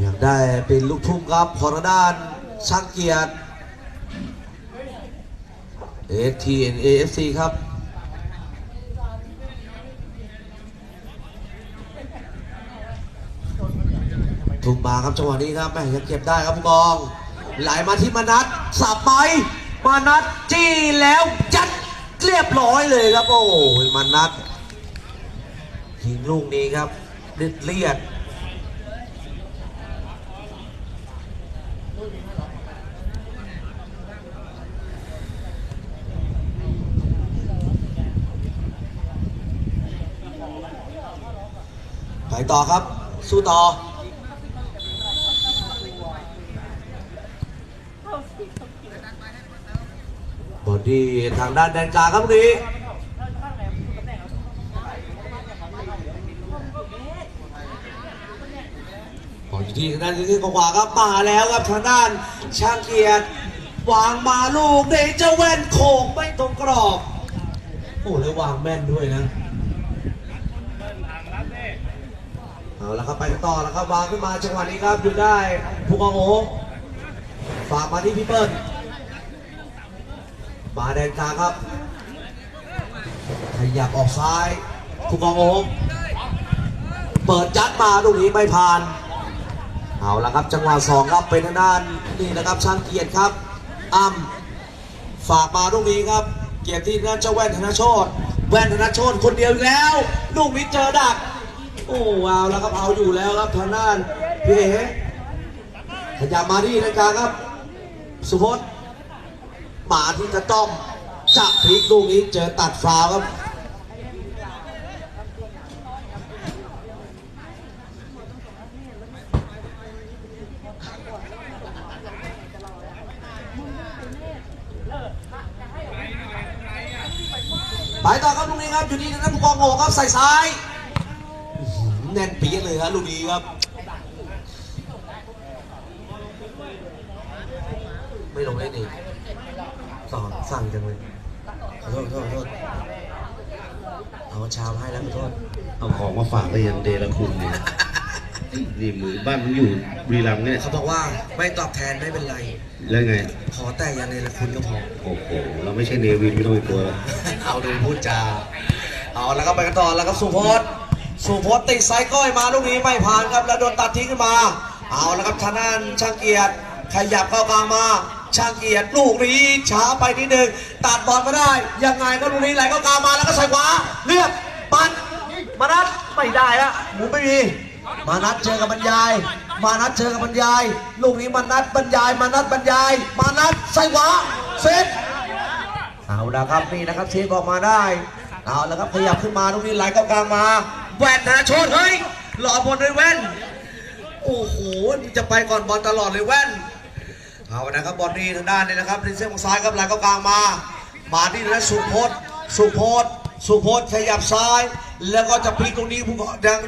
อยากได้เป็นลูกทุ่งครับของทางด้านช่างเกียรติ ATNAFC ครับถูกมาครับจังหวะนี้ครับแม่ยังเก็บได้ครับผู้กอง ไหลมาที่มานัทสับไป มานัทจี้แล้วจัดเรียบร้อยเลยครับ โอ้ยมานัทยิงลูกนี้ครับเลียดเลียด ไปต่อครับ สู้ต่อบอดี้ทางด้านแดนกลางครับนี้ อยู่ที่ทางด้านที่ขวาครับมาแล้วครับทางด้านช่างเกียรติวางมาลูกเดเจเวนโขกไม่ตรงกรอบโอ้แล้ววางแม่นด้วยนะเอาละครับไปกันต่อแล้วครับวางขึ้นมาจังหวะนี้ครับอยู่ได้ผู้กองโอฝากมาที่พี่เปิ้ลมาแดนกลางครับขยับออกซ้ายผู้กองโอเปิดยัดมาลูกนี้ไม่ผ่าน เอาละครับจังหวะสองครับเป็นทางด้านนี่นะครับช่างเกียรติครับอ้ำฝากมาลูกนี้ครับ เกียรติที่นั่นเจ้าแว่นธนโชตแว่นธนโชตคนเดียวแล้ว ลูกนี้เจอดัก โอ้ว้าวแล้วครับเอาอยู่แล้วครับทางด้านพี่เอ๋ขยับมาที่ทางกาครับ สุพจน์หมาที่จะต้องจะพลิกลูกนี้เจอตัดฟาวครับ ไปต่อครับลูกนี้ครับอยู่ที่ทางด้านผู้กองโง่ครับใส่ซ้ายอื้อหือแน่นปี๊ดเลยครับลูกนี้ครับ ไม่ลงเล่นอีกสอนสั่งจังเลยขอโทษขอโทษขอโทษเอาชามให้แล้วขอโทษเอาของมาฝากไปยังเดลคุณเนี่ยนี่มือบ้านมึงอยู่บุรีรัมย์เนี่ยเขาบอกว่าไม่ตอบแทนไม่เป็นไร แล้วไง ขอแต่อยังในละคุณก็พอ โอ้โห เราไม่ใช่เนวินไม่ต้องไปกลัวหรอก เอาดูพูดจาเอาแล้วก็ไปกันต่อแล้วครับสุพจน์สุพจน์ติดไซก้อยมาลูกนี้ไม่ผ่านครับแล้วโดนตัดทิ้งขึ้นมา เอาแล้วครับทางด้านช่างเกียรติขยับเข้ากลางมาช่างเกียรติลูกนี้ช้าไปนิดนึงตัดบอลมาได้ยังไงก็ลูกนี้ไหลเข้ากลางมาแล้วก็ใส่ขวาเลือกปัดมานัดไม่ได้ละหมุนไม่มีมานัดเจอกับบรรยาย มานัดเจอกับบรรยาย ลูกนี้มานัดบรรยาย มานัดบรรยาย มานัดใส่ขวาเซต เอาละครับนี่นะครับเชฟออกมาได้ เอาละครับขยับขึ้นมาตรงนี้ไหลเข้ากลางมาแว่นธนาโชนเฮ้ยหล่อบอลด้วยแว่น โอ้โหมันจะไปก่อนบอลตลอดเลยแว่น เอานะครับบอลนี้ทางด้านนี้นะครับในเส้นของซ้ายครับไหลเข้ากลางมา มาที่นั่นสุพจน์สุพจน์สุพจน์ขยับซ้าย แล้วก็จะพลิกตรงนี้ผู้ก่อแดง